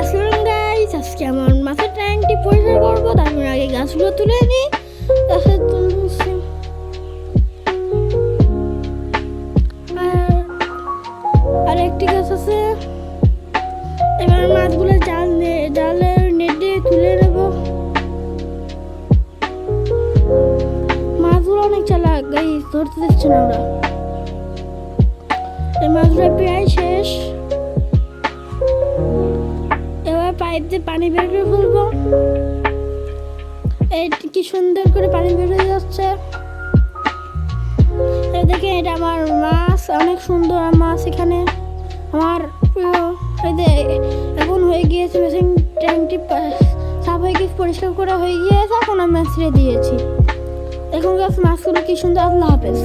আসসালাম গাইস আজকে আমার মাথার ট্যাঙ্কটি পরিষ্কার করব, তারপর আগে গাছগুলো তুলে নিই তারপর তুলছি আর একটি গাছ আছে। এবার মাছগুলো জাল দিয়ে জালের নেট দিয়ে তুলে নেব। মাছগুলো অনেক চালাক গাইস ধরতে দিচ্ছে না ওরা এই মাছগুলো প্রায় শেষ। পাইপ দিয়ে পানি বের করে ফেলব। এই কি সুন্দর করে পানি বের হয়ে যাচ্ছে। দেখে এটা আমার মাছ, অনেক সুন্দর মাছ এখানে। আমার এখন হয়ে গিয়েছে মেশিন ট্যাঙ্কটি সাফ হয়ে গিয়েছে, পরিষ্কার করা হয়ে গিয়েছে, এখন আমি ছেড়ে দিয়েছি। এখন গাছ মাছগুলো কি সুন্দর, আল্লাহ হাফেজ।